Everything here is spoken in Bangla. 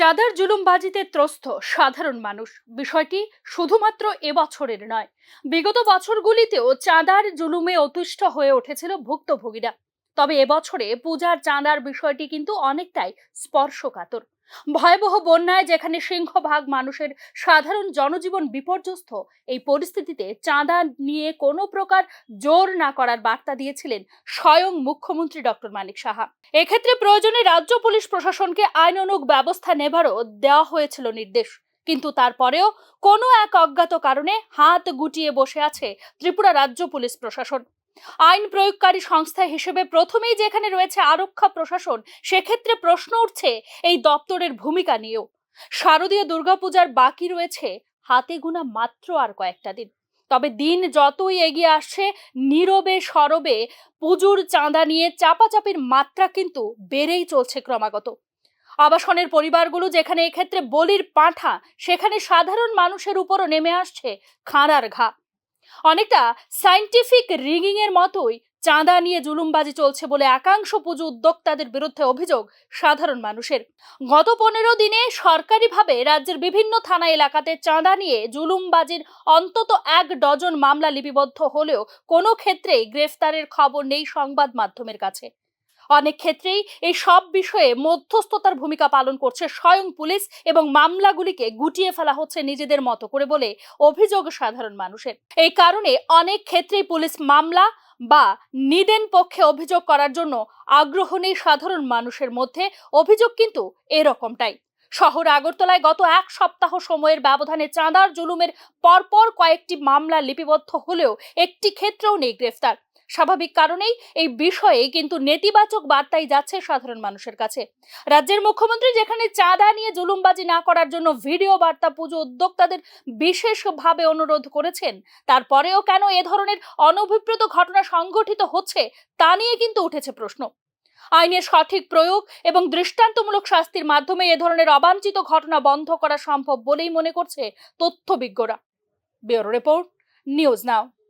চাঁদার জুলুমবাজিতে ত্রস্ত সাধারণ মানুষ। বিষয়টি শুধুমাত্র এবছরের নয়, বিগত বছরগুলিতেও চাঁদার জুলুমে অতিষ্ঠ হয়ে উঠেছিল ভুক্তভোগীরা। তবে এবছরে পূজার চাঁদার বিষয়টি কিন্তু অনেকটাই স্পর্শকাতর। ভয়াবহ বন্যায় যেখানে সিংহভাগ মানুষের সাধারণ জনজীবন বিপর্যস্ত, এই পরিস্থিতিতে চাঁদা নিয়ে কোনো প্রকার জোর না করার বার্তা দিয়েছিলেন স্বয়ং মুখ্যমন্ত্রী ডক্টর মানিক সাহা। এক্ষেত্রে প্রয়োজনে রাজ্য পুলিশ প্রশাসনকে আইনানুগ ব্যবস্থা নেবারও দেওয়া হয়েছিল নির্দেশ। কিন্তু তারপরেও কোনো এক অজ্ঞাত কারণে হাত গুটিয়ে বসে আছে ত্রিপুরা রাজ্য পুলিশ প্রশাসন। আইন প্রয়োগকারী সংস্থা হিসেবে প্রথমেই যেখানে রয়েছে আরক্ষা প্রশাসন, সেক্ষেত্রে প্রশ্ন উঠছে এই দপ্তরের ভূমিকা নিয়েও। শারদীয় দুর্গাপূজার বাকি রয়েছে হাতে গোনা মাত্র আর কয়েকটা দিন। তবে দিন যতই এগিয়ে আসছে, নীরবে সরবে, পুজোর চাঁদা নিয়ে চাপাচাপির মাত্রা কিন্তু বেড়েই চলছে ক্রমাগত। আবাসনের পরিবারগুলো যেখানে এক্ষেত্রে বলির পাঁঠা, সেখানে সাধারণ মানুষের উপরও নেমে আসছে খাঁড়ার ঘা। অনেকটা সাইন্টিফিক রিগিং এর মতোই চাঁদা নিয়ে জুলুমবাজি চলছে বলে একাংশ পুজো উদ্যোক্তাদের বিরুদ্ধে অভিযোগ সাধারণ মানুষের। গত পনেরো দিনে সরকারিভাবে রাজ্যের বিভিন্ন থানা এলাকাতে চাঁদা নিয়ে জুলুমবাজির অন্তত এক ডজন মামলা লিপিবদ্ধ হলেও কোনো ক্ষেত্রেই গ্রেফতারের খবর নেই সংবাদ মাধ্যমের কাছে। অনেক ক্ষেত্রেই এই সব বিষয়ে মধ্যস্থতার ভূমিকা পালন করছে স্বয়ং পুলিশ এবং মামলাগুলিকে গুটিয়ে ফেলা হচ্ছে নিজেদের মতো করে বলে অভিযোগ সাধারণ মানুষের। এই কারণে অনেক ক্ষেত্রেই পুলিশ মামলা বা নিদেন পক্ষে অভিযোগ করার জন্য আগ্রহ নেই সাধারণ মানুষের মধ্যে। অভিযোগ কিন্তু এরকমটাই। শহর আগরতলায় গত এক সপ্তাহ সময়ের ব্যবধানে চাঁদার জুলুমের পরপর কয়েকটি মামলা লিপিবদ্ধ হলেও একটি ক্ষেত্রেও নেই গ্রেফতার। স্বাভাবিক কারণেই এই বিষয়ে কিন্তু নেতিবাচক বার্তাই যাচ্ছে সাধারণ মানুষের কাছে। রাজ্যের মুখ্যমন্ত্রী যেখানে চাঁদা নিয়ে জুলুমবাজি না করার জন্য ভিডিও বার্তা পুজো উদ্যোক্তাদের বিশেষভাবে অনুরোধ করেছেন, তারপরেও কেন এ ধরনের অনভিপ্রেত ঘটনা সংঘটিত হচ্ছে তা নিয়ে কিন্তু উঠেছে প্রশ্ন। আইনের সঠিক প্রয়োগ এবং দৃষ্টান্তমূলক শাস্তির মাধ্যমে এ ধরনের অবাঞ্ছিত ঘটনা বন্ধ করা সম্ভব বলেই মনে করছে তথ্যবিজ্ঞরা ব্যুরো রিপোর্ট, নিউজ নাও।